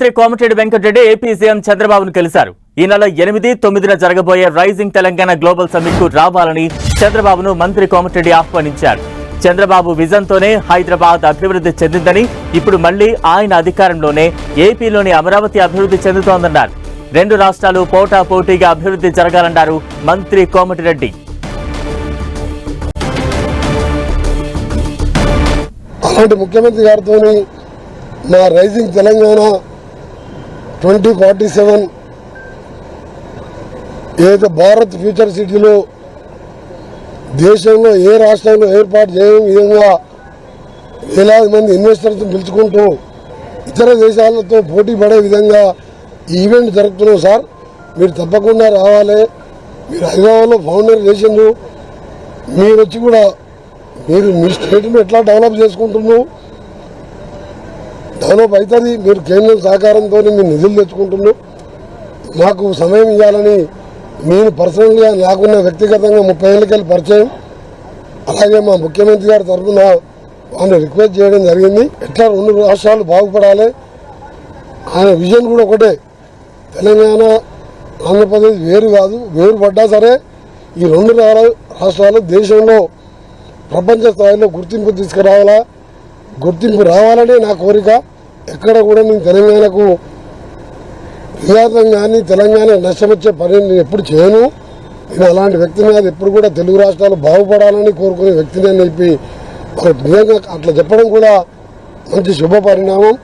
మంత్రి Komatireddy Venkatareddy AP CM చంద్రబాబును కలిశారు. ఈ నెల ఎనిమిది తొమ్మిదిన జరగబోయే రైజింగ్ తెలంగాణ గ్లోబల్ సమ్మిట్కు రావాలని చంద్రబాబును మంత్రి కోమటిరెడ్డి ఆహ్వానించారు. చంద్రబాబు విజన్ తోనే హైదరాబాద్ అభివృద్ధి చెందిందని ఇప్పుడు మళ్ళీ ఆయన అధికారంలోనే ఏపీలోని అమరావతి అభివృద్ధి చెందుతోందన్నారు. రెండు రాష్ట్రాలు పోటా పోటీగా అభివృద్ధి జరగాలన్నారు మంత్రి కోమటిరెడ్డి. అలాంటి ముఖ్యమంత్రి గారితో మా rising Telangana twenty forty seven ఏదైతే భారత్ ఫ్యూచర్ సిటీలో దేశంలో ఏ రాష్ట్రంలో ఏర్పాటు చేయడం విధంగా వేలాది మంది ఇన్వెస్టర్స్ పిలుచుకుంటూ ఇతర దేశాలతో పోటీ పడే విధంగా ఈ ఈవెంట్ జరుగుతున్నాం సార్. మీరు తప్పకుండా రావాలి. మీరు హైదరాబాద్లో ఫౌండర్ చేసిండ్రు. మీరు వచ్చి కూడా మీరు మీ స్టేట్ను ఎట్లా డెవలప్ చేసుకుంటున్నావు డెవలప్ అవుతుంది. మీరు కేంద్రం సహకారంతో మీరు నిధులు తెచ్చుకుంటున్నాం మాకు సమయం ఇవ్వాలని నేను పర్సనల్గా నాకున్న వ్యక్తిగతంగా ముప్పై ఏళ్ళకెళ్ళి పరిచయం. అలాగే మా ముఖ్యమంత్రి గారి తరఫున వాళ్ళని రిక్వెస్ట్ చేయడం జరిగింది. ఎట్లా రెండు రాష్ట్రాలు బాగుపడాలి ఆయన విజన్ కూడా ఒకటే. తెలంగాణ ఆంధ్రప్రదేశ్ వేరు కాదు వేరు పడ్డా సరే ఈ రెండు రాష్ట్రాలు దేశంలో ప్రపంచ స్థాయిలో గుర్తింపు తీసుకురావాలా? గుర్తింపు రావాలనే నా కోరిక. ఎక్కడ కూడా నేను తెలంగాణకు విఘాతం కానీ తెలంగాణ నష్టమొచ్చే పని నేను ఎప్పుడు చేయను. నేను అలాంటి వ్యక్తి మీద ఎప్పుడు కూడా తెలుగు రాష్ట్రాలు బాగుపడాలని కోరుకునే వ్యక్తిని అని చెప్పి నిజంగా అట్లా చెప్పడం కూడా మంచి శుభ పరిణామం